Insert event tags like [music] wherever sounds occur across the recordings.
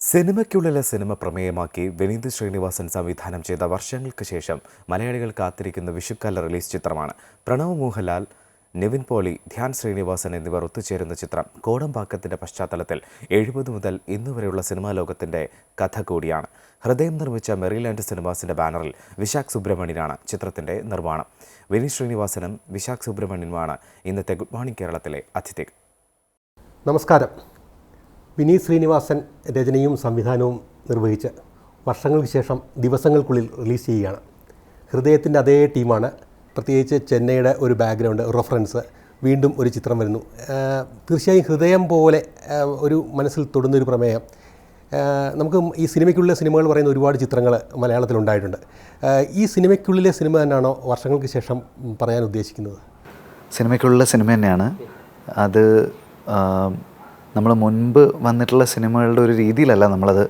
സിനിമയ്ക്കുള്ളിലെ സിനിമ പ്രമേയമാക്കി വിനീത് ശ്രീനിവാസൻ സംവിധാനം ചെയ്ത വർഷങ്ങൾക്ക് ശേഷം മലയാളികൾ കാത്തിരിക്കുന്ന വിഷുക്കാല റിലീസ് ചിത്രമാണ്. പ്രണവ് മോഹൻലാൽ നിവിൻ പോളി ധ്യാൻ ശ്രീനിവാസൻ എന്നിവർ ഒത്തുചേരുന്ന ചിത്രം കോടമ്പാക്കത്തിന്റെ പശ്ചാത്തലത്തിൽ എഴുപത് മുതൽ ഇന്നുവരെയുള്ള സിനിമാ ലോകത്തിന്റെ കഥ കൂടിയാണ്. ഹൃദയം നിർമ്മിച്ച മെറിലാൻഡ് സിനിമാസിന്റെ ബാനറിൽ വിശാഖ് സുബ്രഹ്മണ്യനാണ് ചിത്രത്തിന്റെ നിർമ്മാണം. വിനീത് ശ്രീനിവാസനും വിശാഖ് സുബ്രഹ്മണ്യനുമാണ് ഇന്നത്തെ ഗുഡ് മോർണിംഗ് കേരളത്തിലെ അതിഥികൾ. നമസ്കാരം. വിനീത് ശ്രീനിവാസൻ രചനയും സംവിധാനവും നിർവഹിച്ച് വർഷങ്ങൾക്ക് ശേഷം ദിവസങ്ങൾക്കുള്ളിൽ റിലീസ് ചെയ്യുകയാണ്. ഹൃദയത്തിന്റെ അതേ ടീമാണ്. പ്രത്യേകിച്ച് ചെന്നൈയുടെ ഒരു ബാക്ക്ഗ്രൗണ്ട് റെഫറൻസ് വീണ്ടും ഒരു ചിത്രം വരുന്നു. തീർച്ചയായും ഹൃദയം പോലെ ഒരു മനസ്സിൽ തൊടുന്നൊരു പ്രമേയം. നമുക്ക് ഈ സിനിമയ്ക്കുള്ളിലെ സിനിമകൾ പറയുന്ന ഒരുപാട് ചിത്രങ്ങൾ മലയാളത്തിലുണ്ടായിട്ടുണ്ട്. ഈ സിനിമയ്ക്കുള്ളിലെ സിനിമ തന്നെയാണോ വർഷങ്ങൾക്ക് ശേഷം പറയാൻ ഉദ്ദേശിക്കുന്നത്? സിനിമയ്ക്കുള്ള സിനിമ തന്നെയാണ്. അത് നമ്മൾ മുൻപ് വന്നിട്ടുള്ള സിനിമകളുടെ ഒരു രീതിയിലല്ല നമ്മളത്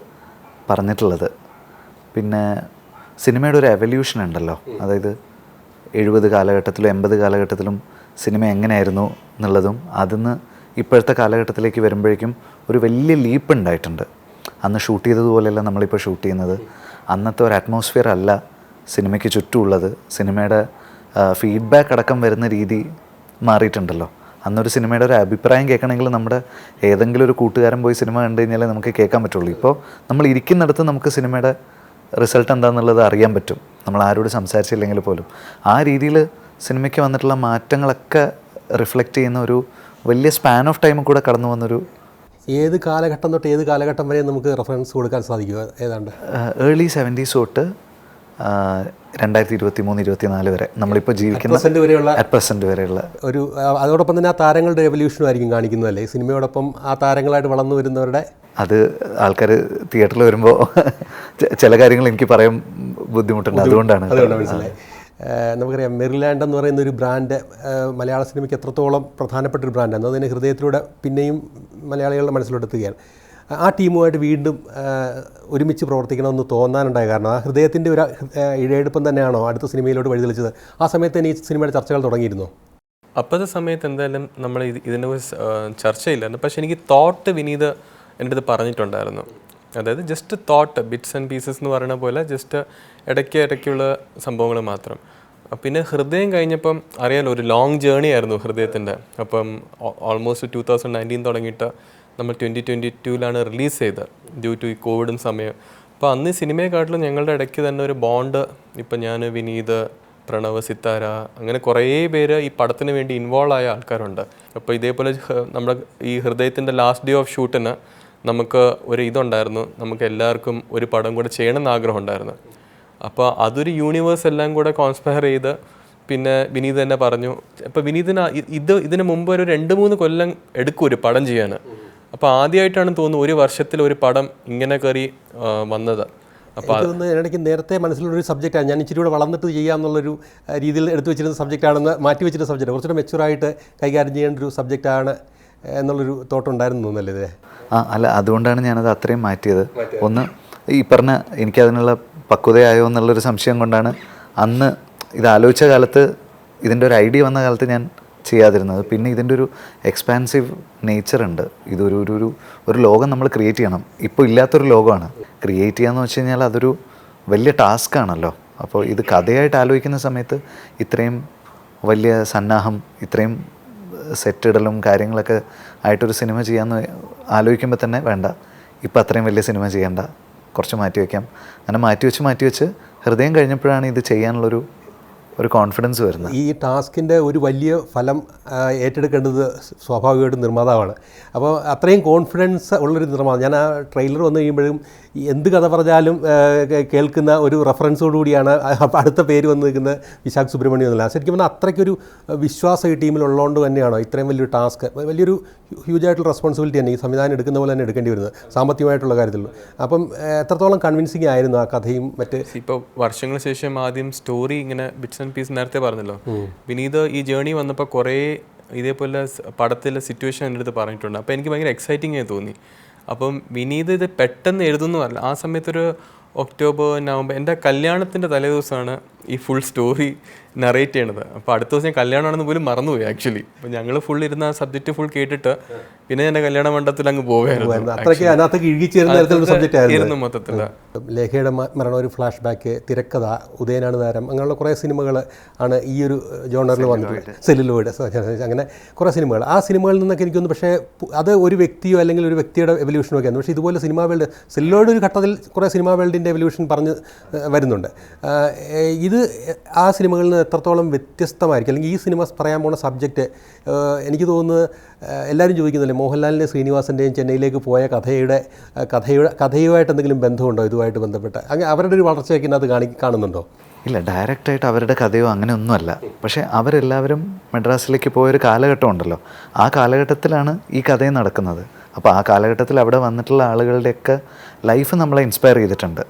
പറഞ്ഞിട്ടുള്ളത്. പിന്നെ സിനിമയുടെ ഒരു എവല്യൂഷൻ ഉണ്ടല്ലോ. അതായത് എഴുപത് കാലഘട്ടത്തിലും എൺപത് കാലഘട്ടത്തിലും സിനിമ എങ്ങനെയായിരുന്നു എന്നുള്ളതും അതിന്ന് ഇപ്പോഴത്തെ കാലഘട്ടത്തിലേക്ക് വരുമ്പോഴേക്കും ഒരു വലിയ ലീപ്പ് ഉണ്ടായിട്ടുണ്ട്. അന്ന് ഷൂട്ട് ചെയ്തതുപോലെയല്ല നമ്മളിപ്പോൾ ഷൂട്ട് ചെയ്യുന്നത്. അന്നത്തെ ഒരു അറ്റ്മോസ്ഫിയർ അല്ല സിനിമയ്ക്ക് ചുറ്റുമുള്ളത്. സിനിമയുടെ ഫീഡ്ബാക്ക് അടക്കം വരുന്ന രീതി മാറിയിട്ടുണ്ടല്ലോ. അന്നൊരു സിനിമയുടെ ഒരു അഭിപ്രായം കേൾക്കണമെങ്കിൽ നമ്മുടെ ഏതെങ്കിലും ഒരു കൂട്ടുകാരൻ പോയി സിനിമ കണ്ടു കഴിഞ്ഞാലേ നമുക്ക് കേൾക്കാൻ പറ്റുള്ളൂ. ഇപ്പോൾ നമ്മൾ ഇരിക്കുന്നിടത്ത് നമുക്ക് സിനിമയുടെ റിസൾട്ട് എന്താണെന്നുള്ളത് അറിയാൻ പറ്റും. നമ്മൾ ആരോട് സംസാരിച്ചില്ലെങ്കിൽ പോലും. ആ രീതിയിൽ സിനിമയ്ക്ക് വന്നിട്ടുള്ള മാറ്റങ്ങളൊക്കെ റിഫ്ലക്റ്റ് ചെയ്യുന്ന ഒരു വലിയ സ്പാൻ ഓഫ് ടൈം കൂടെ കടന്നു വന്നൊരു ഏത് കാലഘട്ടം തൊട്ട് ഏത് കാലഘട്ടം വരെ നമുക്ക് റെഫറൻസ് കൊടുക്കാൻ സാധിക്കുക ഏതാണ്ട്? ഏർലി സെവന്റീസ് തൊട്ട് രണ്ടായിരത്തി ഇരുപത്തി മൂന്ന് ഇരുപത്തി നാല് വരെ നമ്മളിപ്പോൾ ജീവിക്കുന്ന വരെയുള്ള അറ്റ് പ്രസന്റ് വരെയുള്ള ഒരു അതോടൊപ്പം തന്നെ ആ താരങ്ങളുടെ റെവല്യൂഷനും ആയിരിക്കും കാണിക്കുന്നതല്ലേ? ഈ സിനിമയോടൊപ്പം ആ താരങ്ങളായിട്ട് വളർന്നു വരുന്നവരുടെ അത് ആൾക്കാർ തിയേറ്ററിൽ വരുമ്പോൾ ചില കാര്യങ്ങൾ എനിക്ക് പറയാൻ ബുദ്ധിമുട്ടുണ്ട്. അതുകൊണ്ടാണ് നമുക്കറിയാം മെറിലാൻഡ് എന്ന് പറയുന്ന ഒരു ബ്രാൻഡ് മലയാള സിനിമയ്ക്ക് എത്രത്തോളം പ്രധാനപ്പെട്ട ഒരു ബ്രാൻഡാണ്. അതിന് ഹൃദയത്തിലൂടെ പിന്നെയും മലയാളികളുടെ മനസ്സിലോട്ടെത്തുകയാണ്. ആ ടീമുമായിട്ട് വീണ്ടും ഒരുമിച്ച് പ്രവർത്തിക്കണമെന്ന് തോന്നാനുണ്ടായ കാരണം ആ ഹൃദയത്തിന്റെ ഒരു ഇഴയെടുപ്പം തന്നെയാണോ അടുത്ത സിനിമയിലോട്ട് വഴിതെളിച്ചത്? ആ സമയത്ത് തന്നെ ഈ സിനിമയുടെ ചർച്ചകൾ തുടങ്ങിയിരുന്നു? അപ്പോഴത്തെ സമയത്ത് എന്തായാലും നമ്മൾ ഇത് ഇതിനെക്കുറിച്ച് ചർച്ചയില്ലായിരുന്നു. പക്ഷേ എനിക്ക് തോട്ട് വിനീത് എന്റെ അടുത്ത് പറഞ്ഞിട്ടുണ്ടായിരുന്നു. അതായത് just thought bits and pieces എന്ന് പറയുന്ന പോലെ ജസ്റ്റ് ഇടയ്ക്ക് ഇടയ്ക്കുള്ള സംഭവങ്ങൾ മാത്രം. പിന്നെ ഹൃദയം കഴിഞ്ഞപ്പം അറിയാലോ ഒരു ലോങ് ജേണി ആയിരുന്നു ഹൃദയത്തിന്റെ. അപ്പം ഓൾമോസ്റ്റ് ടൂ തൗസൻഡ് നയന്റീൻ തുടങ്ങിയിട്ട് നമ്മൾ ട്വന്റി ട്വന്റി ടൂവിലാണ് റിലീസ് ചെയ്തത്. ഡ്യൂ ടു ഈ കോവിഡും സമയം. അപ്പോൾ അന്ന് സിനിമയെക്കാട്ടിലും ഞങ്ങളുടെ ഇടയ്ക്ക് തന്നെ ഒരു ബോണ്ട് ഇപ്പം ഞാൻ വിനീത് പ്രണവ് സിത്താര അങ്ങനെ കുറേ പേര് ഈ പടത്തിന് വേണ്ടി ഇൻവോൾവ് ആയ ആൾക്കാരുണ്ട്. അപ്പോൾ ഇതേപോലെ നമ്മുടെ ഈ ഹൃദയത്തിന്റെ ലാസ്റ്റ് ഡേ ഓഫ് ഷൂട്ടിന് നമുക്ക് ഒരു ഇതുണ്ടായിരുന്നു. നമുക്ക് എല്ലാവർക്കും ഒരു പടം കൂടെ ചെയ്യണമെന്ന് ആഗ്രഹം ഉണ്ടായിരുന്നു. അപ്പോൾ അതൊരു യൂണിവേഴ്സ് എല്ലാം കൂടെ കോൺസ്പയർ ചെയ്ത് പിന്നെ വിനീത് തന്നെ പറഞ്ഞു. അപ്പോൾ വിനീതിന് ഇത് ഇതിന് മുമ്പ് ഒരു രണ്ട് മൂന്ന് കൊല്ലം എടുക്കും ഒരു പടം ചെയ്യാൻ അപ്പോൾ ആദ്യമായിട്ടാണ് തോന്നുന്നു ഒരു വർഷത്തിൽ ഒരു പടം ഇങ്ങനെ കയറി വന്നത്. അപ്പോൾ എനിക്ക് നേരത്തെ മനസ്സിലുള്ളൊരു സബ്ജക്റ്റാണ്. ഞാൻ ഇച്ചിരി കൂടെ വളർന്നിട്ട് ചെയ്യാമെന്നുള്ളൊരു രീതിയിൽ എടുത്തു വെച്ചിരുന്ന സബ്ജക്റ്റാണെന്ന് മാറ്റി വെച്ചിരുന്ന സബ്ജക്റ്റ് കുറച്ചുകൂടെ മെച്ചുറായിട്ട് കൈകാര്യം ചെയ്യേണ്ട ഒരു സബ്ജക്റ്റാണ് എന്നുള്ളൊരു തോട്ടുണ്ടായിരുന്നു തോന്നുന്നല്ലേ ഇത്? ആ അല്ല അതുകൊണ്ടാണ് ഞാനത് അത്രയും മാറ്റിയത്. ഒന്ന് ഈ പറഞ്ഞ എനിക്കതിനുള്ള പക്വതയായോ എന്നുള്ളൊരു സംശയം കൊണ്ടാണ് അന്ന് ഇത് ആലോചിച്ച കാലത്ത് ഇതിന്റെ ഒരു ഐഡിയ വന്ന കാലത്ത് ഞാൻ ചെയ്യാതിരുന്നത്. പിന്നെ ഇതിന്റെ ഒരു എക്സ്പാൻസീവ് നേച്ചർ ഉണ്ട്. ഇതൊരു ഒരു ഒരു ഒരു ലോകം നമ്മൾ ക്രിയേറ്റ് ചെയ്യണം. ഇപ്പോൾ ഇല്ലാത്തൊരു ലോകമാണ്. ക്രിയേറ്റ് ചെയ്യാന്ന് വെച്ച് കഴിഞ്ഞാൽ അതൊരു വലിയ ടാസ്ക് ആണല്ലോ. അപ്പോൾ ഇത് കഥയായിട്ട് ആലോചിക്കുന്ന സമയത്ത് ഇത്രയും വലിയ സന്നാഹം ഇത്രയും സെറ്റിടലും കാര്യങ്ങളൊക്കെ ആയിട്ടൊരു സിനിമ ചെയ്യാമെന്ന് ആലോചിക്കുമ്പോൾ തന്നെ വേണ്ട. ഇപ്പം അത്രയും വലിയ സിനിമ ചെയ്യേണ്ട. കുറച്ച് മാറ്റി വയ്ക്കാം. അങ്ങനെ മാറ്റി വെച്ച് മാറ്റി വെച്ച് ഹൃദയം കഴിഞ്ഞപ്പോഴാണ് ഇത് ചെയ്യാനുള്ളൊരു ഒരു കോൺഫിഡൻസ് വരുന്നത്. ഈ ടാസ്കിന്റെ ഒരു വലിയ ഫലം ഏറ്റെടുക്കേണ്ടത് സ്വാഭാവികമായിട്ടും നിർമ്മാതാവാണ്. അപ്പോൾ അത്രയും കോൺഫിഡൻസ് ഉള്ളൊരു നിർമ്മാതാവ് ഞാൻ ആ ട്രെയിലർ വന്നു കഴിയുമ്പോഴും എന്ത് കഥ പറഞ്ഞാലും കേൾക്കുന്ന ഒരു റെഫറൻസോടുകൂടിയാണ് അടുത്ത പേര് വന്ന് നിൽക്കുന്നത് വിശാഖ് സുബ്രഹ്മണ്യം എന്നുള്ളത് ശരിക്കും പറഞ്ഞാൽ അത്രയ്ക്കൊരു വിശ്വാസം ഈ ടീമിൽ ഉള്ളതുകൊണ്ട് തന്നെയാണോ ഇത്രയും വലിയൊരു ടാസ്ക് വലിയൊരു ഹ്യൂജ് ആയിട്ടുള്ള റെസ്പോൺസിബിലിറ്റി തന്നെ ഈ സംവിധാനം എടുക്കുന്ന പോലെ തന്നെ എടുക്കേണ്ടി വരുന്നത് സാമ്പത്തികമായിട്ടുള്ള കാര്യത്തിൽ അപ്പം എത്രത്തോളം കൺവിൻസിങ് ആയിരുന്നു ആ കഥയും മറ്റ്? ഇപ്പോൾ വർഷങ്ങൾക്ക് ശേഷം ആദ്യം സ്റ്റോറി ഇങ്ങനെ ബിറ്റ്സ് ആൻഡ് പീസ് നേരത്തെ പറഞ്ഞല്ലോ. വിനീത് ഈ ജേണി വന്നപ്പോൾ കുറേ ഇതേപോലെ പടത്തിലെ സിറ്റുവേഷൻ എന്റെ അടുത്ത് പറഞ്ഞിട്ടുണ്ട്. അപ്പോൾ എനിക്ക് ഭയങ്കര എക്സൈറ്റിംഗ് ആയി തോന്നി. അപ്പം വിനീത് ഇത് പെട്ടെന്ന് എഴുതുന്നതല്ല ആ സമയത്തൊരു ഒക്ടോബർ നവംബർ എന്റെ കല്യാണത്തിന്റെ തലേദിവസമാണ് ഈ ഫുൾ സ്റ്റോറി നറേറ്റ് ചെയ്യണത്. അപ്പോൾ അടുത്ത ദിവസം ഞാൻ കല്യാണമാണെന്ന് പോലും മറന്നുപോയി ആക്ച്വലി അപ്പോൾ ഞങ്ങൾ ഫുൾ ഇരുന്ന ആ സബ്ജക്റ്റ് ഫുൾ കേട്ടിട്ട് പിന്നെ എന്റെ കല്യാണ മണ്ഡലത്തിൽ അങ്ങ് പോവുകയായിരുന്നു മൊത്തത്തിൽ ലേഖയുടെ മരണ ഒരു ഫ്ലാഷ് ബാക്ക് തിരക്കഥ ഉദയനാണ് താരം അങ്ങനെയുള്ള കുറേ സിനിമകൾ ആണ് ഈ ഒരു ജോണറിൽ വന്നിട്ടുള്ളത്. സെല്ലുലോയിഡ് അങ്ങനെ കുറേ സിനിമകൾ. ആ സിനിമകളിൽ നിന്നൊക്കെ എനിക്കൊന്ന് പക്ഷേ അത് ഒരു വ്യക്തിയോ അല്ലെങ്കിൽ ഒരു വ്യക്തിയുടെ എവല്യൂഷനോ ഒക്കെയാണ് പക്ഷേ ഇതുപോലെ സിനിമാ വേൾഡ് സെല്ലുലോയിഡ് ഒരു ഘട്ടത്തിൽ കുറേ സിനിമാ വേൾഡിന്റെ എവല്യൂഷൻ പറഞ്ഞ് വരുന്നുണ്ട്. ഏഹ്, ആ സിനിമകളിൽ നിന്ന് എത്രത്തോളം വ്യത്യസ്തമായിരിക്കും? അല്ലെങ്കിൽ ഈ സിനിമ പറയാൻ പോണ സബ്ജക്റ്റ് എനിക്ക് തോന്നുന്നത് എല്ലാവരും ചോദിക്കുന്നില്ലേ മോഹൻലാലിന്റെയും ശ്രീനിവാസന്റെയും ചെന്നൈയിലേക്ക് പോയ കഥയുടെ കഥയുടെ കഥയുമായിട്ട് എന്തെങ്കിലും ബന്ധമുണ്ടോ ഇതുമായിട്ട് ബന്ധപ്പെട്ട്? അങ്ങനെ അവരുടെ ഒരു വളർച്ചയൊക്കെ അത് കാണി കാണുന്നുണ്ടോ? ഇല്ല ഡയറക്റ്റായിട്ട് അവരുടെ കഥയോ അങ്ങനെയൊന്നുമല്ല. പക്ഷേ അവരെല്ലാവരും മദ്രാസിലേക്ക് പോയൊരു കാലഘട്ടം ഉണ്ടല്ലോ. ആ കാലഘട്ടത്തിലാണ് ഈ കഥയും നടക്കുന്നത്. അപ്പോൾ ആ കാലഘട്ടത്തിൽ അവിടെ വന്നിട്ടുള്ള ആളുകളുടെയൊക്കെ ലൈഫ് നമ്മളെ ഇൻസ്പയർ ചെയ്തിട്ടുണ്ട്.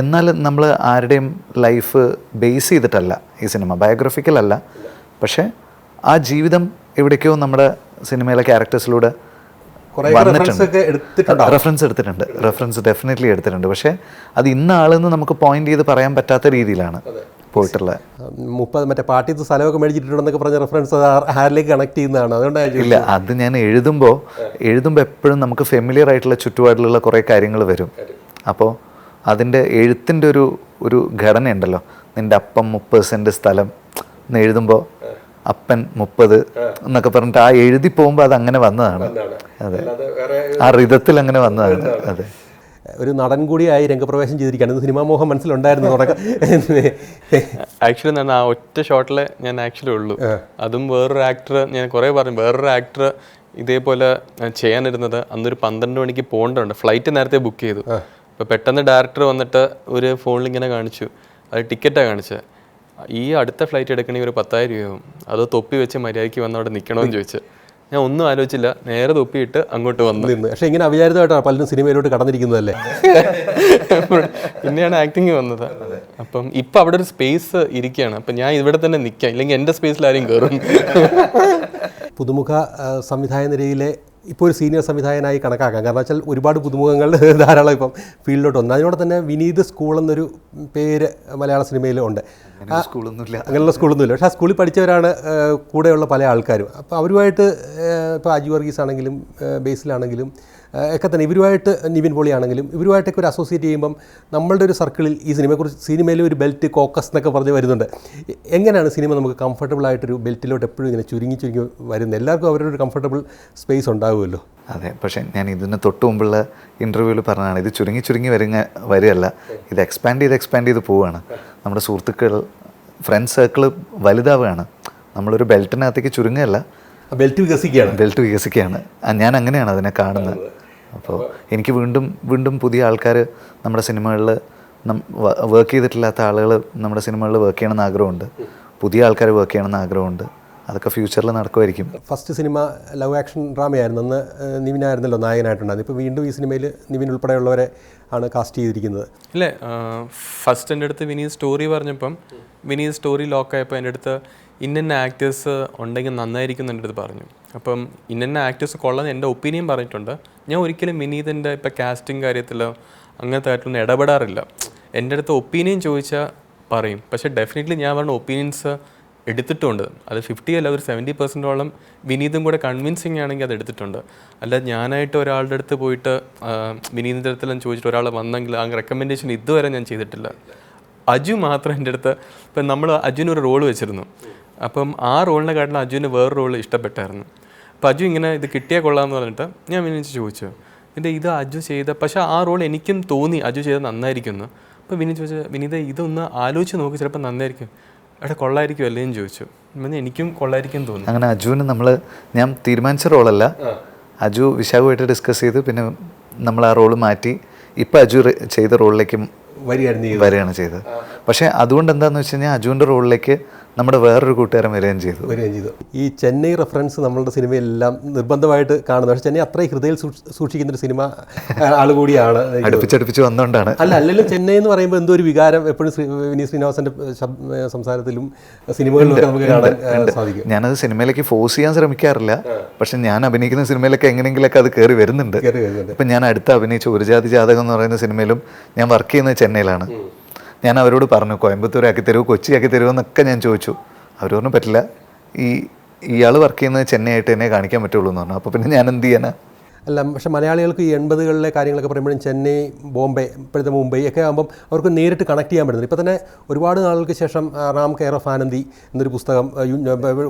എന്നാൽ നമ്മൾ ആരുടെയും ലൈഫ് ബേസ് ചെയ്തിട്ടല്ല ഈ സിനിമ ബയോഗ്രഫിക്കൽ അല്ല. പക്ഷേ ആ ജീവിതം എവിടേക്കോ നമ്മുടെ സിനിമയിലെ ക്യാരക്ടേഴ്സിലൂടെ എടുത്തിട്ടുണ്ടാവും. റെഫറൻസ് എടുത്തിട്ടുണ്ട്. റെഫറൻസ് ഡെഫിനറ്റ്ലി എടുത്തിട്ടുണ്ട്. പക്ഷേ അത് ഇന്ന ആളെന്ന് നമുക്ക് പോയിന്റ് ചെയ്ത് പറയാൻ പറ്റാത്ത രീതിയിലാണ് പോയിട്ടുള്ളത്. മുപ്പത് മറ്റേ പാർട്ടി സ്ഥലമൊക്കെ മേടിച്ചിട്ടുണ്ടെന്നൊക്കെ പറഞ്ഞ റെഫറൻസ് ഹാരിലേക്ക് കണക്ട് ചെയ്യുന്നതാണ്. അതുകൊണ്ടാണ് ഇല്ല അത് ഞാൻ എഴുതുമ്പോൾ എഴുതുമ്പോൾ എപ്പോഴും നമുക്ക് ഫെമിലിയർ ആയിട്ടുള്ള ചുറ്റുപാടിലുള്ള കുറേ കാര്യങ്ങൾ വരും. അപ്പോൾ അതിന്റെ എഴുത്തിന്റെ ഒരു ഒരു ഘടനയുണ്ടല്ലോ. നിന്റെ അപ്പം മുപ്പത് സെന്റ് സ്ഥലം എന്ന് എഴുതുമ്പോൾ അപ്പൻ മുപ്പത് എന്നൊക്കെ പറഞ്ഞിട്ട് ആ എഴുതി പോകുമ്പോൾ അത് അങ്ങനെ വന്നതാണ്. അതെ. ആ റിതത്തിൽ അങ്ങനെ വന്നതാണ്. അതെ. ഒരു നടൻ കൂടിയായി രംഗപ്രവേശം ചെയ്തിരിക്കുകയാണ്. സിനിമാ മോഹം മനസ്സിലുണ്ടായിരുന്നു തുടക്കം. ആക്ച്വലി ഞാൻ ആ ഒറ്റ ഷോട്ടിലെ ഞാൻ ആക്ച്വലി ഉള്ളൂ. അതും വേറൊരു ആക്ടർ ഞാൻ കുറേ പറഞ്ഞു വേറൊരു ആക്ടർ ഇതേപോലെ ചെയ്യാനിരുന്നത് അന്നൊരു പന്ത്രണ്ട് മണിക്ക് പോകേണ്ടതുണ്ട്. ഫ്ലൈറ്റ് നേരത്തെ ബുക്ക് ചെയ്തു. അപ്പോൾ പെട്ടെന്ന് ഡയറക്ടർ വന്നിട്ട് ഒരു ഫോണിൽ ഇങ്ങനെ കാണിച്ചു. അത് ടിക്കറ്റാണ് കാണിച്ചത് ഈ അടുത്ത ഫ്ലൈറ്റ് എടുക്കണമെങ്കിൽ ഒരു പത്തായിരം രൂപയാവും. അത് തൊപ്പി വെച്ച് മര്യാദയ്ക്ക് വന്ന് അവിടെ നിൽക്കണമെന്ന് ചോദിച്ചു. ഞാൻ ഒന്നും ആലോചിച്ചില്ല. നേരെ തൊപ്പിയിട്ട് അങ്ങോട്ട് വന്നു. നിന്ന്. പക്ഷേ ഇങ്ങനെ അവിചാരിതമായിട്ടാണ് പലരും സിനിമയിലോട്ട് കടന്നിരിക്കുന്നതല്ലേ? പിന്നെയാണ് ആക്ടിങ് വന്നത്. അപ്പം ഇപ്പം അവിടെ ഒരു സ്പേസ് ഇരിക്കുകയാണ്. അപ്പം ഞാൻ ഇവിടെ തന്നെ നിൽക്കാം ഇല്ലെങ്കിൽ എന്റെ സ്പേസിൽ ആരും കയറും പുതുമുഖ സംവിധായ നിരയിലെ ഇപ്പോൾ ഒരു സീനിയർ സംവിധായകനായി കണക്കാക്കാം. കാരണം വെച്ചാൽ ഒരുപാട് പുതുമുഖങ്ങൾ [laughs] ധാരാളം ഇപ്പം ഫീൽഡിലോട്ട് വന്നു. അതിനോട് തന്നെ വിനീത് സ്കൂൾ എന്നൊരു പേര് മലയാള സിനിമയിൽ ഉണ്ട്. സ്കൂളൊന്നുമില്ല അങ്ങനെയുള്ള സ്കൂളൊന്നുമില്ല പക്ഷേ ആ സ്കൂളിൽ പഠിച്ചവരാണ് കൂടെയുള്ള പല ആൾക്കാരും. അപ്പോൾ അവരുമായിട്ട് ഇപ്പോൾ അജു വർഗീസ് ആണെങ്കിലും ബേസിലാണെങ്കിലും ഒക്കെ തന്നെ. ഇവരുമായിട്ട് നിവിൻ പോളിയാണെങ്കിലും ഇവരുമായിട്ടൊക്കെ ഒരു അസോസിയേറ്റ് ചെയ്യുമ്പം നമ്മളുടെ ഒരു സർക്കിളിൽ ഈ സിനിമയെക്കുറിച്ച് സിനിമയിൽ ഒരു ബെൽറ്റ് കോക്കസ് എന്നൊക്കെ പറഞ്ഞ് വരുന്നുണ്ട്. എങ്ങനെയാണ് സിനിമ നമുക്ക് കംഫർട്ടബിൾ ആയിട്ടൊരു ബെൽറ്റിലോട്ട് എപ്പോഴും ഇങ്ങനെ ചുരുങ്ങി ചുരുങ്ങി വരുന്നത്? എല്ലാവർക്കും അവരുടെ ഒരു കംഫർട്ടബിൾ സ്പേസ് ഉണ്ടാവുമല്ലോ. അതെ പക്ഷേ ഞാൻ ഇതിന് തൊട്ട് മുമ്പുള്ള ഇന്റർവ്യൂവിൽ പറഞ്ഞതാണ് ഇത് ചുരുങ്ങി ചുരുങ്ങി വരുന്ന വരികയല്ല. ഇത് എക്സ്പാൻഡ് ചെയ്ത് എക്സ്പാൻഡ് ചെയ്ത് പോവുകയാണ്. നമ്മുടെ സുഹൃത്തുക്കൾ ഫ്രണ്ട് സർക്കിൾ വലുതാവുകയാണ്. നമ്മളൊരു ബെൽറ്റിനകത്തേക്ക് ചുരുങ്ങുകയല്ല. ബെൽറ്റ് വികസിക്കുകയാണ്. ബെൽറ്റ് വികസിക്കുകയാണ്. ഞാൻ അങ്ങനെയാണ് അതിനെ കാണുന്നത്. അപ്പോൾ എനിക്ക് വീണ്ടും വീണ്ടും പുതിയ ആൾക്കാർ നമ്മുടെ സിനിമകളിൽ വർക്ക് ചെയ്തിട്ടില്ലാത്ത ആളുകൾ നമ്മുടെ സിനിമകളിൽ വർക്ക് ചെയ്യണമെന്ന് ആഗ്രഹമുണ്ട്. പുതിയ ആൾക്കാർ വർക്ക് ചെയ്യണമെന്ന് ആഗ്രഹമുണ്ട്. അതൊക്കെ ഫ്യൂച്ചറിൽ നടക്കുമായിരിക്കും. ഫസ്റ്റ് സിനിമ ലവ് ആക്ഷൻ ഡ്രാമയായിരുന്നു. അന്ന് നിവിനായിരുന്നല്ലോ നായകനായിട്ടുണ്ടായിരുന്നു ഇപ്പോൾ വീണ്ടും ഈ സിനിമയിൽ നിവിൻ ഉൾപ്പെടെയുള്ളവരെ ആണ് കാസ്റ്റ് ചെയ്തിരിക്കുന്നത്. ഇല്ലേ ഫസ്റ്റ് എന്റെ അടുത്ത് വിനീത് സ്റ്റോറി പറഞ്ഞപ്പം വിനീത് സ്റ്റോറി ലോക്കായപ്പോൾ എന്റെ അടുത്ത് ഇന്ന ആക്ടേഴ്സ് ഉണ്ടെങ്കിൽ നന്നായിരിക്കും എന്ന് എന്റെ അടുത്ത് പറഞ്ഞു. അപ്പം ഇന്ന ആക്ടേഴ്സ് കൊള്ളാൻ എന്റെ ഒപ്പീനിയൻ പറഞ്ഞിട്ടുണ്ട്. ഞാൻ ഒരിക്കലും വിനീതിന്റെ ഇപ്പം കാസ്റ്റിംഗ് കാര്യത്തിൽ അങ്ങനത്തെ കാര്യത്തിലൊന്നും ഇടപെടാറില്ല. എന്റെ അടുത്ത് ഒപ്പീനിയൻ ചോദിച്ചാൽ പറയും. പക്ഷേ ഡെഫിനറ്റ്ലി ഞാൻ പറഞ്ഞ ഒപ്പീനിയൻസ് എടുത്തിട്ടുണ്ട്. അത് ഫിഫ്റ്റി അല്ല ഒരു സെവന്റി പെർസെന്റോളം വിനീതും കൂടെ കൺവിൻസിങ് ആണെങ്കിൽ അത് എടുത്തിട്ടുണ്ട്. അല്ല ഞാനായിട്ട് ഒരാളുടെ അടുത്ത് പോയിട്ട് വിനീതിന്റെ അടുത്തെല്ലാം ചോദിച്ചിട്ട് ഒരാൾ വന്നെങ്കിൽ ആ റെക്കമെൻഡേഷൻ ഇതുവരെ ഞാൻ ചെയ്തിട്ടില്ല. അജു മാത്രം എന്റെ അടുത്ത് ഇപ്പം നമ്മൾ അജുനൊരു റോൾ വെച്ചിരുന്നു. അപ്പം ആ റോളിനെ കാട്ടിലും അജുവിന് വേറെ റോൾ ഇഷ്ടപ്പെട്ടായിരുന്നു. അപ്പം അജു ഇങ്ങനെ ഇത് കിട്ടിയാൽ കൊള്ളാമെന്ന് പറഞ്ഞിട്ട് ഞാൻ വിനീത് ചോദിച്ചു. എന്റെ ഇത് അജു ചെയ്ത പക്ഷേ ആ റോൾ എനിക്കും തോന്നി അജു ചെയ്ത് നന്നായിരിക്കുന്നു അപ്പോൾ വിനീത് ചോദിച്ചു വിനീത് ഇതൊന്ന് ആലോചിച്ച് നോക്കി ചിലപ്പോൾ നന്നായിരിക്കും. എടാ കൊള്ളായിരിക്കും അല്ലേ എന്ന് ചോദിച്ചു. എനിക്കും കൊള്ളായിരിക്കും എന്ന് തോന്നി. അങ്ങനെ അജുവിന് നമ്മൾ ഞാൻ തീരുമാനിച്ച റോളല്ല. അജു വിശാഖുമായിട്ട് ഡിസ്കസ് ചെയ്ത് പിന്നെ നമ്മൾ ആ റോൾ മാറ്റി ഇപ്പം അജു ചെയ്ത റോളിലേക്ക് വരികയാണ് ചെയ്തത്. പക്ഷേ അതുകൊണ്ട് എന്താണെന്ന് വെച്ച് കഴിഞ്ഞാൽ അജുവിന്റെ റോളിലേക്ക് നമ്മുടെ വേറൊരു കൂട്ടുകാരൻ വരികയും ചെയ്തു. വരികയും ചെയ്തു. ഈ ചെന്നൈ റെഫറൻസ് നമ്മളുടെ സിനിമയെല്ലാം നിർബന്ധമായിട്ട് കാണുന്നത്. പക്ഷേ ചെന്നൈ അത്രയും ഹൃദയത്തിൽ സൂക്ഷിക്കുന്ന ഒരു സിനിമ ആൾ കൂടിയാണ്. അടുപ്പിച്ചടുപ്പിച്ച് വന്നുകൊണ്ടാണ് അല്ല അല്ലെങ്കിലും ചെന്നൈ എന്ന് പറയുമ്പോൾ എന്തോ ഒരു വികാരം എപ്പോഴും വിനീത് ശ്രീനിവാസന്റെ സംസാരത്തിലും സിനിമകളിലൊക്കെ നമുക്ക് കാണാൻ സാധിക്കും. ഞാനത് സിനിമയിലേക്ക് ഫോഴ്സ് ചെയ്യാൻ ശ്രമിക്കാറില്ല. പക്ഷെ ഞാൻ അഭിനയിക്കുന്ന സിനിമയിലൊക്കെ എങ്ങനെയെങ്കിലൊക്കെ അത് കയറി വരുന്നുണ്ട്. ഇപ്പം ഞാൻ അടുത്ത് അഭിനയിച്ച ഒരു ജാതി ജാതകം എന്ന് പറയുന്ന സിനിമയിലും ഞാൻ വർക്ക് ചെയ്യുന്നത് ചെന്നൈയിലാണ്. ഞാൻ അവരോട് പറഞ്ഞു കോയമ്പത്തൂർ ആക്കി തരുമോ കൊച്ചി ആക്കി തരുമോ എന്നൊക്കെ ഞാൻ ചോദിച്ചു. അവർ പറഞ്ഞു പറ്റില്ല. ഈ ഇയാൾ വർക്ക് ചെയ്യുന്നത് ചെന്നൈ ആയിട്ട് എന്നെ കാണിക്കാൻ പറ്റുള്ളൂ എന്ന് പറഞ്ഞു. അപ്പോൾ പിന്നെ ഞാൻ എന്ത് ചെയ്യാനാ? അല്ല പക്ഷെ മലയാളികൾക്ക് ഈ എൺപതുകളിലെ കാര്യങ്ങളൊക്കെ പറയുമ്പോഴും ചെന്നൈ ബോംബെ ഇപ്പോഴത്തെ മുംബൈ ഒക്കെ ആകുമ്പം അവർക്ക് നേരിട്ട് കണക്ട് ചെയ്യാൻ പറ്റുന്നത് ഇപ്പോൾ തന്നെ ഒരുപാട് നാളുകൾക്ക് ശേഷം റാം കെയർ ഓഫ് ആനന്ദി എന്നൊരു പുസ്തകം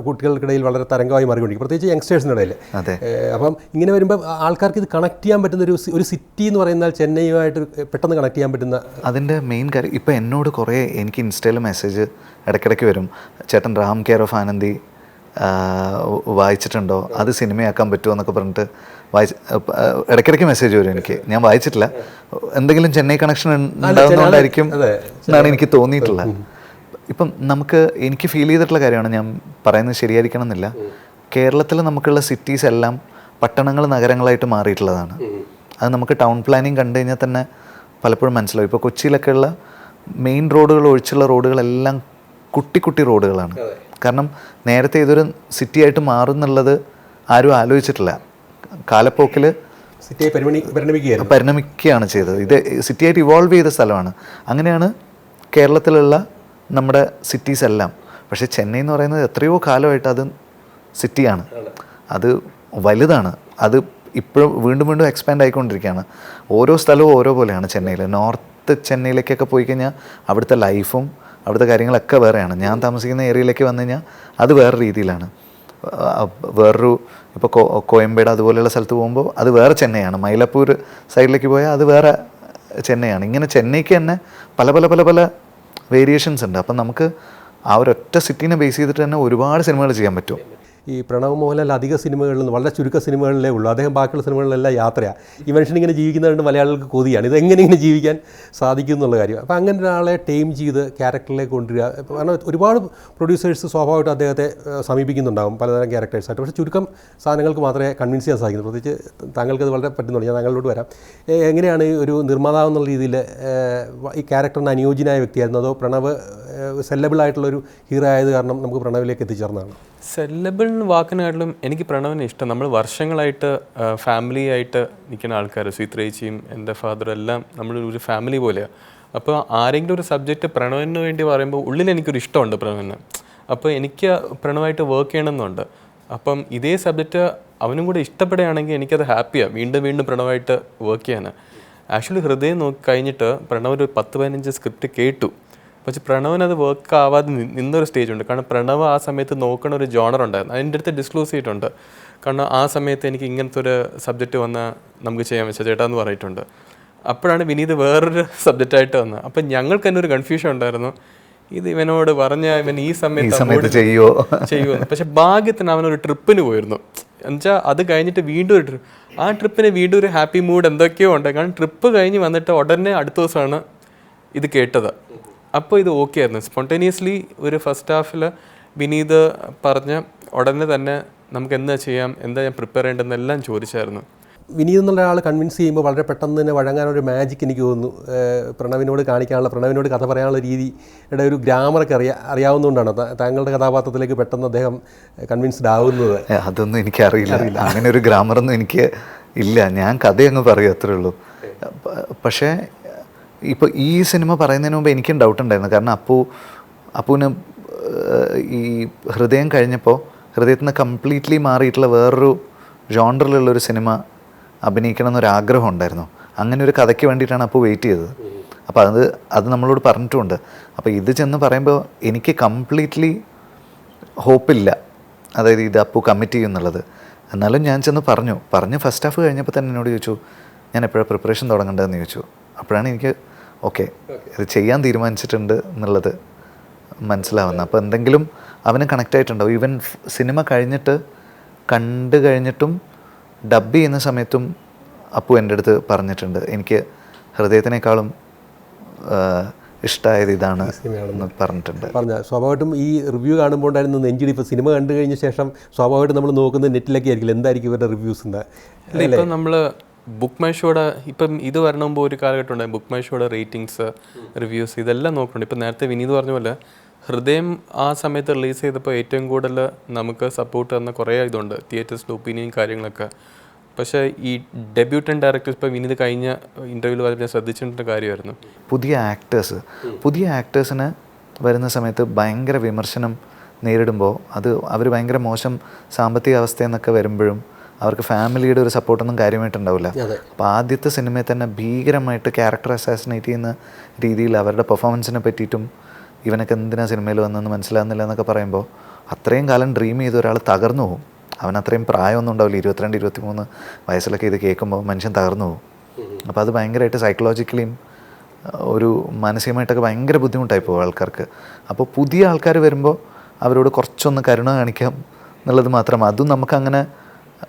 കുട്ടികൾക്കിടയിൽ വളരെ തരംഗമായി മാറിക്കൊണ്ടിരിക്കും. പ്രത്യേകിച്ച് യങ്സ്റ്റേഴ്സിന്റെ ഇടയിൽ. അതെ. അപ്പം ഇങ്ങനെ വരുമ്പോൾ ആൾക്കാർക്ക് ഇത് കണക്ട് ചെയ്യാൻ പറ്റുന്ന ഒരു ഒരു സിറ്റി എന്ന് പറയുന്നാൽ ചെന്നൈയുമായിട്ട് പെട്ടെന്ന് കണക്ട് ചെയ്യാൻ പറ്റുന്ന അതിന്റെ മെയിൻ കാര്യം ഇപ്പോൾ എന്നോട് കുറേ എനിക്ക് ഇൻസ്റ്റയിൽ മെസ്സേജ് ഇടയ്ക്കിടയ്ക്ക് വരും. ചേട്ടൻ റാം കെയർ ഓഫ് ആനന്ദി വായിച്ചിട്ടുണ്ടോ? അത് സിനിമയാക്കാൻ പറ്റുമോ എന്നൊക്കെ പറഞ്ഞിട്ട് വായിച്ച് ഇടയ്ക്കിടയ്ക്ക് മെസ്സേജ് വരും എനിക്ക്. ഞാൻ വായിച്ചിട്ടില്ല. എന്തെങ്കിലും ചെന്നൈ കണക്ഷൻ ഉണ്ടാകുന്നതുകൊണ്ടായിരിക്കും. എന്നാണ് എനിക്ക് തോന്നിയിട്ടുള്ളത് ഇപ്പം നമുക്ക് എനിക്ക് ഫീൽ ചെയ്തിട്ടുള്ള കാര്യമാണ് ഞാൻ പറയുന്നത് ശരിയായിരിക്കണം എന്നില്ല കേരളത്തിൽ നമുക്കുള്ള സിറ്റീസ് എല്ലാം പട്ടണങ്ങൾ നഗരങ്ങളായിട്ട് മാറിയിട്ടുള്ളതാണ്. അത് നമുക്ക് ടൗൺ പ്ലാനിങ് കണ്ടു കഴിഞ്ഞാൽ തന്നെ പലപ്പോഴും മനസ്സിലാവും. ഇപ്പോൾ കൊച്ചിയിലൊക്കെ ഉള്ള മെയിൻ റോഡുകൾ ഒഴിച്ചുള്ള റോഡുകളെല്ലാം കുട്ടി കുട്ടി റോഡുകളാണ് കാരണം നേരത്തെ ഇതൊരു സിറ്റി ആയിട്ട് മാറുന്നുള്ളത് ആരും ആലോചിച്ചിട്ടില്ല. കാലപ്പോക്കിൽ സിറ്റിയെ പരിമണി പരിണമിക്കുകയായിരുന്നു. പരിണമിക്കുകയാണ് ചെയ്തത്. ഇത് സിറ്റിയായിട്ട് ഇവോൾവ് ചെയ്ത സ്ഥലമാണ്. അങ്ങനെയാണ് കേരളത്തിലുള്ള നമ്മുടെ സിറ്റീസ് എല്ലാം. പക്ഷേ ചെന്നൈ എന്ന് പറയുന്നത് എത്രയോ കാലമായിട്ട് അത് സിറ്റിയാണ് അത് വലുതാണ്. അത് ഇപ്പോഴും വീണ്ടും വീണ്ടും എക്സ്പാൻഡ് ആയിക്കൊണ്ടിരിക്കുകയാണ്. ഓരോ സ്ഥലവും ഓരോ പോലെയാണ് ചെന്നൈയിൽ നോർത്ത് ചെന്നൈയിലേക്കൊക്കെ പോയി കഴിഞ്ഞാൽ അവിടുത്തെ ലൈഫും അവിടുത്തെ കാര്യങ്ങളൊക്കെ വേറെയാണ്. ഞാൻ താമസിക്കുന്ന ഏരിയയിലേക്ക് വന്നു കഴിഞ്ഞാൽ അത് വേറെ രീതിയിലാണ്. വേറൊരു ഇപ്പോൾ കോ കോയമ്പേട് അതുപോലെയുള്ള സ്ഥലത്ത് പോകുമ്പോൾ അത് വേറെ ചെന്നൈയാണ്. മൈലപ്പൂർ സൈഡിലേക്ക് പോയാൽ അത് വേറെ ചെന്നൈയാണ്. ഇങ്ങനെ ചെന്നൈക്ക് തന്നെ പല പല പല പല വേരിയേഷൻസ് ഉണ്ട്. അപ്പം നമുക്ക് ആ ഒരൊറ്റ സിറ്റീനെ ബേസ് ചെയ്തിട്ട് തന്നെ ഒരുപാട് സിനിമകൾ ചെയ്യാൻ പറ്റും. ഈ പ്രണവ് മോഹൻലാൽ അധിക സിനിമകളിൽ വളരെ ചുരുക്ക സിനിമകളിലേ ഉള്ളൂ. അദ്ദേഹം ബാക്കിയുള്ള സിനിമകളിലെല്ലാം യാത്രയാണ് ഈ മനുഷ്യൻ ഇങ്ങനെ ജീവിക്കുന്നതുകൊണ്ട് മലയാളികൾക്ക് കൊതിയാണ്. ഇതെങ്ങനെ ഇങ്ങനെ ജീവിക്കാൻ സാധിക്കും എന്നുള്ള കാര്യം. അപ്പോൾ അങ്ങനെ ഒരാളെ ടൈം ചെയ്ത് ക്യാരക്ടറിലേക്ക് കൊണ്ടുവരിക. കാരണം ഒരുപാട് പ്രൊഡ്യൂസേഴ്സ് സ്വാഭാവികമായിട്ട് അദ്ദേഹത്തെ സമീപിക്കുന്നുണ്ടാകും പലതരം ക്യാരക്ടേഴ്സായിട്ട് പക്ഷേ ചുരുക്കം സാധനങ്ങൾക്ക് മാത്രമേ കൺവിൻസ് ചെയ്യാൻ സാധിക്കുന്നു പ്രത്യേകിച്ച് താങ്കൾക്ക് അത് വളരെ പറ്റുന്നുണ്ട് ഞാൻ താങ്കളോട് വരാം. എങ്ങനെയാണ് ഒരു നിർമ്മാതാവ് എന്നുള്ള രീതിയിൽ ഈ ക്യാരക്ടറിന് അനുയോജ്യനായ വ്യക്തിയായിരുന്നു? അതോ പ്രണവ് സെല്ലബിൾ ആയിട്ടുള്ളൊരു ഹീറോ ആയത് കാരണം നമുക്ക് പ്രണവിലേക്ക് എത്തിച്ചേർന്നതാണ്. സെല്ലബിൾ വാക്കിനായിട്ടും എനിക്ക് പ്രണവിനെ ഇഷ്ടം. നമ്മൾ വർഷങ്ങളായിട്ട് ഫാമിലി ആയിട്ട് നിൽക്കുന്ന ആൾക്കാർ സ്വീത്രേച്ചിയും എന്റെ ഫാദറും എല്ലാം നമ്മൾ ഒരു ഫാമിലി പോലെയാണ് അപ്പോൾ ആരെങ്കിലും ഒരു സബ്ജക്റ്റ് പ്രണവിന് വേണ്ടി പറയുമ്പോൾ ഉള്ളിൽ എനിക്കൊരു ഇഷ്ടമുണ്ട് പ്രണവിന്. അപ്പോൾ എനിക്ക് പ്രണവായിട്ട് വർക്ക് ചെയ്യണമെന്നുണ്ട്. അപ്പം ഇതേ സബ്ജക്റ്റ് അവനും കൂടെ ഇഷ്ടപ്പെടുകയാണെങ്കിൽ എനിക്കത് ഹാപ്പിയാണ് വീണ്ടും വീണ്ടും പ്രണവായിട്ട് വർക്ക് ചെയ്യാൻ ആക്ച്വലി ഹൃദയം നോക്കി കഴിഞ്ഞിട്ട് പ്രണവ് ഒരു പത്ത് പതിനഞ്ച് സ്ക്രിപ്റ്റ് കേട്ടു. പക്ഷെ പ്രണവിന് അത് വർക്ക് ആവാതെ നിന്നൊരു സ്റ്റേജ് ഉണ്ട്. കാരണം പ്രണവ് ആ സമയത്ത് നോക്കണ ഒരു ജോണർ ഉണ്ടായിരുന്നു. അതിന്റെ അടുത്ത് ഡിസ്ക്ലോസ് ചെയ്തിട്ടുണ്ട്. കാരണം ആ സമയത്ത് എനിക്ക് ഇങ്ങനത്തെ ഒരു സബ്ജക്റ്റ് വന്നാൽ നമുക്ക് ചെയ്യാൻ വെച്ചാൽ ചേട്ടാ എന്ന് പറഞ്ഞിട്ടുണ്ട്. അപ്പോഴാണ് വിനീത് വേറൊരു സബ്ജക്റ്റായിട്ട് വന്നത്. അപ്പം ഞങ്ങൾക്ക് തന്നെ ഒരു കൺഫ്യൂഷൻ ഉണ്ടായിരുന്നു. ഇത് ഇവനോട് പറഞ്ഞ ഇവൻ ഈ സമയത്ത് ചെയ്യുമോ ചെയ്യുമോ പക്ഷെ ഭാഗ്യത്തിന് അവനൊരു ട്രിപ്പിന് പോയിരുന്നു. എന്നുവെച്ചാൽ അത് കഴിഞ്ഞിട്ട് വീണ്ടും ഒരു ട്രിപ്പ് ആ ട്രിപ്പിന് വീണ്ടും ഒരു ഹാപ്പി മൂഡ് എന്തൊക്കെയോ ഉണ്ട്. കാരണം ട്രിപ്പ് കഴിഞ്ഞ് വന്നിട്ട് ഉടനെ അടുത്ത ദിവസമാണ് ഇത് കേട്ടത്. അപ്പോൾ ഇത് ഓക്കെ ആയിരുന്നു. സ്പോണ്ടേനിയസ്ലി ഒരു ഫസ്റ്റ് ഹാഫിൽ വിനീത് പറഞ്ഞ ഉടനെ തന്നെ നമുക്ക് എന്താ ചെയ്യാം എന്താ ഞാൻ പ്രിപ്പയർ ചെയ്യേണ്ടതെന്നെല്ലാം ചോദിച്ചായിരുന്നു. വിനീത് എന്നുള്ള ആൾ കൺവിൻസ് ചെയ്യുമ്പോൾ വളരെ പെട്ടെന്ന് തന്നെ വഴങ്ങാനൊരു മാജിക് എനിക്ക് തോന്നുന്നു. പ്രണവിനോട് കാണിക്കാനുള്ള പ്രണവിനോട് കഥ പറയാനുള്ള രീതിയുടെ ഒരു ഗ്രാമറൊക്കെ അറിയാ അറിയാവുന്നതുകൊണ്ടാണ് താങ്കളുടെ കഥാപാത്രത്തിലേക്ക് പെട്ടെന്ന് അദ്ദേഹം കൺവിൻസ്ഡ് ആവുന്നത്. അതൊന്നും എനിക്ക് അറിയില്ല. അങ്ങനെ ഒരു ഗ്രാമറൊന്നും എനിക്ക് ഇല്ല. ഞാൻ കഥയങ്ങ് അങ്ങ് പറയും അത്രേ ഉള്ളൂ. പക്ഷേ ഇപ്പോൾ ഈ സിനിമ പറയുന്നതിന് മുമ്പ് എനിക്കും ഡൗട്ട് ഉണ്ടായിരുന്നു. കാരണം അപ്പു അപ്പുവിന് ഈ ഹൃദയം കഴിഞ്ഞപ്പോൾ ഹൃദയത്തിൽ നിന്ന് കംപ്ലീറ്റ്ലി മാറിയിട്ടുള്ള വേറൊരു ജോണ്ടറിലുള്ളൊരു സിനിമ അഭിനയിക്കണം എന്നൊരു ആഗ്രഹം ഉണ്ടായിരുന്നു. അങ്ങനെ ഒരു കഥയ്ക്ക് വേണ്ടിയിട്ടാണ് അപ്പോൾ വെയിറ്റ് ചെയ്തത്. അപ്പോൾ അത് അത് നമ്മളോട് പറഞ്ഞിട്ടുമുണ്ട്. അപ്പോൾ ഇത് ചെന്ന് പറയുമ്പോൾ എനിക്ക് കംപ്ലീറ്റ്ലി ഹോപ്പില്ല അതായത് ഇത് അപ്പു കമ്മിറ്റ് ചെയ്യുന്നുള്ളത് എന്നാലും ഞാൻ ചെന്ന് പറഞ്ഞു. പറഞ്ഞു ഫസ്റ്റ് ഹാഫ് കഴിഞ്ഞപ്പോൾ തന്നെ എന്നോട് ചോദിച്ചു ഞാൻ എപ്പോഴാണ് പ്രിപ്പറേഷൻ തുടങ്ങേണ്ടതെന്ന് ചോദിച്ചു. അപ്പോഴാണ് എനിക്ക് ഓക്കെ ഇത് ചെയ്യാൻ തീരുമാനിച്ചിട്ടുണ്ട് എന്നുള്ളത് മനസ്സിലാവുന്നത്. അപ്പോൾ എന്തെങ്കിലും അവന് കണക്റ്റ് ആയിട്ടുണ്ടാവും ഈവൻ സിനിമ കഴിഞ്ഞിട്ട് കണ്ടു കഴിഞ്ഞിട്ടും ഡബ് ചെയ്യുന്ന സമയത്തും അപ്പു എന്റെ അടുത്ത് പറഞ്ഞിട്ടുണ്ട്. എനിക്ക് ഹൃദയത്തിനേക്കാളും ഇഷ്ടമായത് ഇതാണ് എന്ന് പറഞ്ഞിട്ടുണ്ട്. പറഞ്ഞ സ്വാഭാവികമായിട്ടും ഈ റിവ്യൂ കാണുമ്പോൾ ഉണ്ടായിരുന്ന നെഞ്ചിടി ഇപ്പോൾ സിനിമ കണ്ടു കഴിഞ്ഞ ശേഷം സ്വാഭാവികമായിട്ടും നമ്മൾ നോക്കുന്നത് നെറ്റിലൊക്കെ ആയിരിക്കില്ല? എന്തായിരിക്കും ഇവരുടെ റിവ്യൂസ് അല്ല ഇപ്പം നമ്മൾ ബുക്ക് മൈ ഷോയുടെ ഇപ്പം ഇത് വരണ മുമ്പ് ഒരു കാലഘട്ടം ഉണ്ടായി ബുക്ക് മൈ ഷോയുടെ റേറ്റിംഗ്സ് റിവ്യൂസ് ഇതെല്ലാം നോക്കുന്നുണ്ട്. ഇപ്പം നേരത്തെ വിനീത് പറഞ്ഞ പോലെ ഹൃദയം ആ സമയത്ത് റിലീസ് ചെയ്തപ്പോൾ ഏറ്റവും കൂടുതൽ നമുക്ക് സപ്പോർട്ട് തന്ന കുറേ ഇതുണ്ട്. തിയേറ്റേഴ്സിന്റെ ഒപ്പീനിയൻ കാര്യങ്ങളൊക്കെ. പക്ഷേ ഈ ഡെബ്യൂട്ടൻ ഡയറക്ടേഴ്സ് ഇപ്പോൾ വിനീത് കഴിഞ്ഞ ഇന്റർവ്യൂവിൽ ഞാൻ ശ്രദ്ധിച്ചിട്ടുള്ള കാര്യമായിരുന്നു. പുതിയ ആക്ടേഴ്സ് പുതിയ ആക്ടേഴ്സിന് വരുന്ന സമയത്ത് ഭയങ്കര വിമർശനം നേരിടുമ്പോൾ അത് അവർ ഭയങ്കര മോശം സാമ്പത്തിക അവസ്ഥയെന്നൊക്കെ വരുമ്പോഴും അവർക്ക് ഫാമിലിയുടെ ഒരു സപ്പോർട്ടൊന്നും കാര്യമായിട്ടുണ്ടാവില്ല. അപ്പോൾ ആദ്യത്തെ സിനിമയിൽ തന്നെ ഭീകരമായിട്ട് ക്യാരക്ടർ അസാസിനേറ്റ് ചെയ്യുന്ന രീതിയിൽ അവരുടെ പെർഫോമൻസിനെ പറ്റിയിട്ടും ഇവനൊക്കെ എന്തിനാ സിനിമയിൽ വന്നതെന്ന് മനസ്സിലാകുന്നില്ല എന്നൊക്കെ പറയുമ്പോൾ അത്രയും കാലം ഡ്രീം ചെയ്ത ഒരാൾ തകർന്നു പോകും. അവൻ അത്രയും പ്രായമൊന്നും ഉണ്ടാവില്ല. ഇരുപത്തിരണ്ട് ഇരുപത്തിമൂന്ന് വയസ്സിലൊക്കെ ഇത് കേൾക്കുമ്പോൾ മനുഷ്യൻ തകർന്നു പോകും. അപ്പോൾ അത് ഭയങ്കരമായിട്ട് സൈക്കോളജിക്കലിയും ഒരു മാനസികമായിട്ടൊക്കെ ഭയങ്കര ബുദ്ധിമുട്ടായി പോകും ആൾക്കാർക്ക്. അപ്പോൾ പുതിയ ആൾക്കാർ വരുമ്പോൾ അവരോട് കുറച്ചൊന്ന് കരുണ കാണിക്കാം എന്നുള്ളത് മാത്രം. അതും നമുക്കങ്ങനെ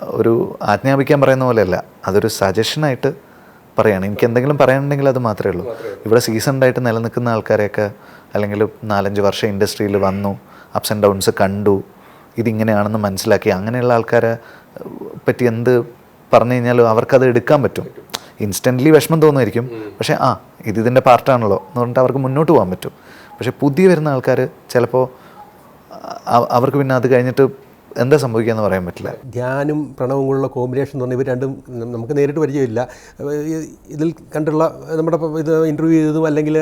ഒരു ആജ്ഞാപിക്കാൻ പറയുന്ന പോലെയല്ല. അതൊരു സജഷനായിട്ട് പറയാണ്. എനിക്ക് എന്തെങ്കിലും പറയാനുണ്ടെങ്കിൽ അത് മാത്രമേ ഉള്ളൂ. ഇവിടെ സീസൺഡായിട്ട് നിലനിൽക്കുന്ന ആൾക്കാരെയൊക്കെ അല്ലെങ്കിൽ നാലഞ്ച് വർഷം ഇൻഡസ്ട്രിയിൽ വന്നു അപ്സ് ആൻഡ് ഡൗൺസ് കണ്ടു ഇതിങ്ങനെയാണെന്ന് മനസ്സിലാക്കി അങ്ങനെയുള്ള ആൾക്കാരെ പറ്റി എന്ത് പറഞ്ഞു കഴിഞ്ഞാലും അവർക്കത് എടുക്കാൻ പറ്റും. ഇൻസ്റ്റന്റ്ലി വിഷമം തോന്നുമായിരിക്കും. പക്ഷേ ആ ഇത് ഇതിന്റെ പാർട്ടാണല്ലോ എന്ന് പറഞ്ഞിട്ട് അവർക്ക് മുന്നോട്ട് പോകാൻ പറ്റും. പക്ഷേ പുതിയ വരുന്ന ആൾക്കാർ ചിലപ്പോൾ അവർക്ക് പിന്നെ അത് കഴിഞ്ഞിട്ട് എന്താ സംഭവിക്കുക എന്ന് പറയാൻ പറ്റില്ല. ധ്യാനും പ്രണവും കൂടെയുള്ള കോമ്പിനേഷൻ എന്ന് പറഞ്ഞാൽ ഇവർ രണ്ടും നമുക്ക് നേരിട്ട് പരിചയമില്ല. ഇതിൽ കണ്ടുള്ള നമ്മുടെ ഇത് ഇന്റർവ്യൂ ചെയ്തതും അല്ലെങ്കിൽ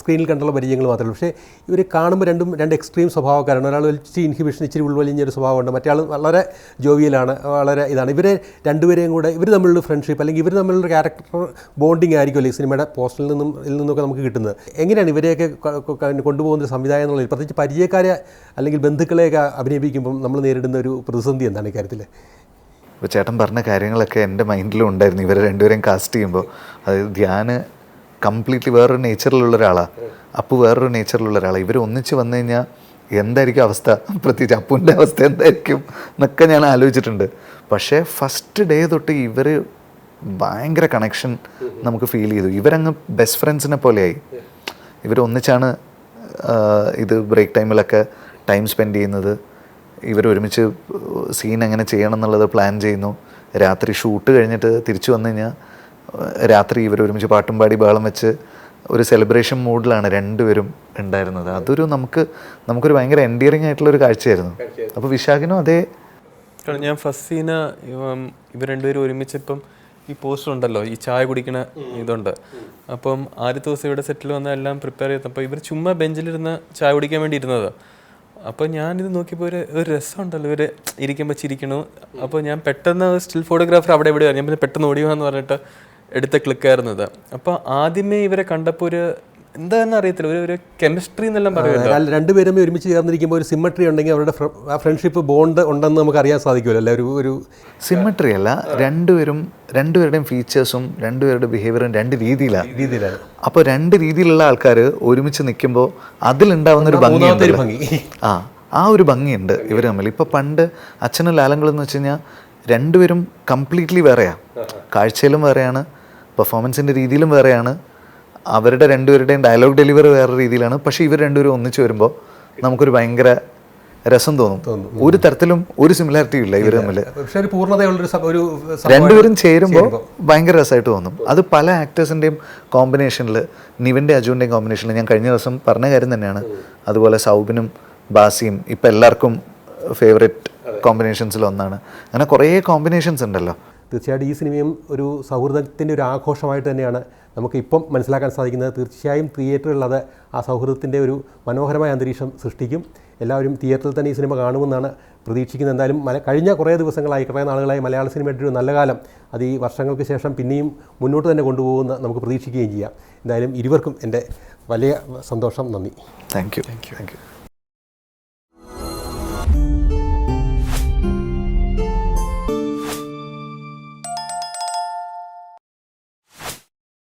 സ്ക്രീനിൽ കണ്ടുള്ള പരിചയങ്ങൾ മാത്രമേ പക്ഷേ ഇവർ കാണുമ്പോൾ രണ്ടും രണ്ട് എക്സ്ട്രീം സ്വഭാവക്കാരാണ്. ഒരാൾ ഇച്ചിരി ഇൻഹിബിഷൻ ഇച്ചിരി ഉൾവലിഞ്ഞൊരു സ്വഭാവമുണ്ട്. മറ്റേ വളരെ ജോവിയലാണ് വളരെ ഇതാണ്. ഇവരെ രണ്ടുപേരെയും കൂടെ ഇവർ തമ്മിലുള്ള ഫ്രണ്ട്ഷിപ്പ് അല്ലെങ്കിൽ ഇവർ തമ്മിലുള്ള ക്യാരക്ടർ ബോണ്ടിങ് ആയിരിക്കുമല്ലോ ഈ സിനിമയുടെ പോസ്റ്ററിൽ നിന്നും ഇതിൽ നിന്നൊക്കെ നമുക്ക് കിട്ടുന്നത്. എങ്ങനെയാണ് ഇവരെയൊക്കെ കൊണ്ടുപോകുന്ന സംവിധാനം എന്നുള്ളത് പ്രത്യേകിച്ച് പരിചയക്കാരെ അല്ലെങ്കിൽ ബന്ധുക്കളെയൊക്കെ അഭിനയിപ്പിക്കുമ്പം നമ്മൾ നേരിടുന്ന ഒരു പ്രതിസന്ധി എന്താണ് ഇക്കാര്യത്തിൽ ഇപ്പോൾ ചേട്ടൻ പറഞ്ഞ കാര്യങ്ങളൊക്കെ എന്റെ മൈൻഡിലും ഉണ്ടായിരുന്നു. ഇവരെ രണ്ടുപേരെയും കാസ്റ്റ് ചെയ്യുമ്പോൾ അതായത് ധ്യാന് കംപ്ലീറ്റ്ലി വേറൊരു നേച്ചറിലുള്ള ഒരാളാണ് അപ്പു വേറൊരു നേച്ചറിലുള്ള ഒരാളാണ് ഇവർ ഒന്നിച്ച് വന്നു കഴിഞ്ഞാൽ എന്തായിരിക്കും അവസ്ഥ? പ്രത്യേകിച്ച് അപ്പുവിന്റെ അവസ്ഥ എന്തായിരിക്കും? എന്നൊക്കെ ഞാൻ ആലോചിച്ചിട്ടുണ്ട്. പക്ഷേ ഫസ്റ്റ് ഡേ തൊട്ട് ഇവർ ഭയങ്കര കണക്ഷൻ നമുക്ക് ഫീൽ ചെയ്തു. ഇവരങ്ങ് ബെസ്റ്റ് ഫ്രണ്ട്സിനെ പോലെയായി. ഇവർ ഒന്നിച്ചാണ് ഇത് ബ്രേക്ക് ടൈമിലൊക്കെ ടൈം സ്പെൻഡ് ചെയ്യുന്നത്. ഇവർ ഒരുമിച്ച് സീൻ എങ്ങനെ ചെയ്യണം എന്നുള്ളത് പ്ലാൻ ചെയ്യുന്നു. രാത്രി ഷൂട്ട് കഴിഞ്ഞിട്ട് തിരിച്ചു വന്നു കഴിഞ്ഞാൽ രാത്രി ഇവർ ഒരുമിച്ച് പാട്ടും പാടി ബഹളം വെച്ച് ഒരു സെലിബ്രേഷൻ മൂഡിലാണ് രണ്ടുപേരും ഉണ്ടായിരുന്നത്. അതൊരു നമുക്ക് നമുക്കൊരു ഭയങ്കര എൻഡിയറിങ് ആയിട്ടുള്ള ഒരു കാഴ്ചയായിരുന്നു. അപ്പോൾ വിശാഖിനും അതേ കാരണം ഞാൻ ഫസ്റ്റ് സീന ഇവർ രണ്ടുപേരും ഒരുമിച്ച് ഇപ്പം ഈ പോസ്റ്റർ ഉണ്ടല്ലോ ഈ ചായ കുടിക്കണ ഇതുണ്ട്. അപ്പം ആദ്യത്തെ ദിവസം ഇവിടെ സെറ്റിൽ വന്ന എല്ലാം പ്രിപ്പയർ ചെയ്തപ്പോൾ ഇവർ ചുമ്മാ ബെഞ്ചിലിരുന്ന് ചായ കുടിക്കാൻ വേണ്ടി ഇരുന്നത് അപ്പോൾ ഞാനിത് നോക്കിയപ്പോൾ ഒരു ഒരു രസമുണ്ടല്ലോ ഇവർ ഇരിക്കുമ്പോൾ ചിരിക്കണു. അപ്പോൾ ഞാൻ പെട്ടെന്ന് സ്റ്റിൽ ഫോട്ടോഗ്രാഫർ അവിടെ എവിടെ ഞാൻ പിന്നെ പെട്ടെന്ന് ഓടിയോ എന്ന് പറഞ്ഞിട്ട് എടുത്ത ക്ലിക്കായിരുന്നത് അപ്പോൾ ആദ്യമേ ഇവരെ കണ്ടപ്പോൾ ഒരു എന്താണെന്ന് അറിയത്തില്ല. ഒരു ഒരു കെമിസ്ട്രി എന്നെല്ലാം പറയുന്നത് രണ്ടുപേരും ഒരുമിച്ച് ചേർന്നിരിക്കുമ്പോൾ ഒരു സിമ്മട്രി ഉണ്ടെങ്കിൽ അവരുടെ ആ ഫ്രണ്ട്ഷിപ്പ് ബോണ്ട് ഉണ്ടെന്ന് നമുക്ക് അറിയാൻ സാധിക്കുമല്ലോ അല്ലേ? ഒരു ഒരു സിമ്മട്രി അല്ല രണ്ടുപേരും രണ്ടുപേരുടെയും ഫീച്ചേഴ്സും രണ്ടുപേരുടെ ബിഹേവിയറും രണ്ട് രീതിയിലാണ്. രീതിയിലാണ്. അപ്പോൾ രണ്ട് രീതിയിലുള്ള ആൾക്കാർ ഒരുമിച്ച് നിൽക്കുമ്പോൾ അതിലുണ്ടാവുന്ന ഒരു ഒരു ഭംഗി. ഭംഗി ആ ആ ഒരു ഭംഗിയുണ്ട് ഇവർ തമ്മിൽ. ഇപ്പോൾ പണ്ട് അച്ഛനും ലാലങ്ങളും എന്ന് വെച്ച് കഴിഞ്ഞാൽ രണ്ടുപേരും കംപ്ലീറ്റ്ലി വേറെയാണ് കാഴ്ചയിലും വേറെയാണ് പെർഫോമൻസിന്റെ രീതിയിലും വേറെയാണ്. അവരുടെ രണ്ടുപേരുടെയും ഡയലോഗ് ഡെലിവറി വേറെ രീതിയിലാണ്. പക്ഷെ ഇവർ രണ്ടുപേരും ഒന്നിച്ച് വരുമ്പോൾ നമുക്കൊരു ഭയങ്കര രസം തോന്നും. ഒരു തരത്തിലും ഒരു സിമിലാരിറ്റി ഇല്ല ഇവർ തമ്മിൽ രണ്ടുപേരും ചേരുമ്പോൾ ഭയങ്കര രസമായിട്ട് തോന്നും. അത് പല ആക്ടേഴ്സിന്റെയും കോമ്പിനേഷനിൽ നിവിന്റെ അജുവിന്റെയും കോമ്പിനേഷനിൽ ഞാൻ കഴിഞ്ഞ ദിവസം പറഞ്ഞ കാര്യം തന്നെയാണ്. അതുപോലെ സൗബിനും ബാസിയും ഇപ്പം എല്ലാവർക്കും ഫേവറേറ്റ് കോമ്പിനേഷൻസിൽ ഒന്നാണ്. അങ്ങനെ കുറേ കോമ്പിനേഷൻസ് ഉണ്ടല്ലോ. തീർച്ചയായിട്ടും ഈ സിനിമയും ഒരു സൗഹൃദത്തിന്റെ ഒരു ആഘോഷമായിട്ട് തന്നെയാണ് നമുക്ക് ഇപ്പം മനസ്സിലാക്കാൻ സാധിക്കുന്നത്. തീർച്ചയായും തിയേറ്ററിൽ അത് ആ സൗഹൃദത്തിന്റെ ഒരു മനോഹരമായ അന്തരീക്ഷം സൃഷ്ടിക്കും. എല്ലാവരും തിയേറ്ററിൽ തന്നെ ഈ സിനിമ കാണുമെന്നാണ് പ്രതീക്ഷിക്കുന്നത്. എന്തായാലും മല കഴിഞ്ഞ കുറേ ദിവസങ്ങളായി കുറേ നാളുകളായി മലയാള സിനിമയുടെ ഒരു നല്ല കാലം അത് ഈ വർഷങ്ങൾക്ക് ശേഷം പിന്നെയും മുന്നോട്ട് തന്നെ കൊണ്ടുപോകുമെന്ന് നമുക്ക് പ്രതീക്ഷിക്കുകയും ചെയ്യാം. എന്തായാലും ഇരുവർക്കും എന്റെ വലിയ സന്തോഷം. നന്ദി. Thank you thank you thank you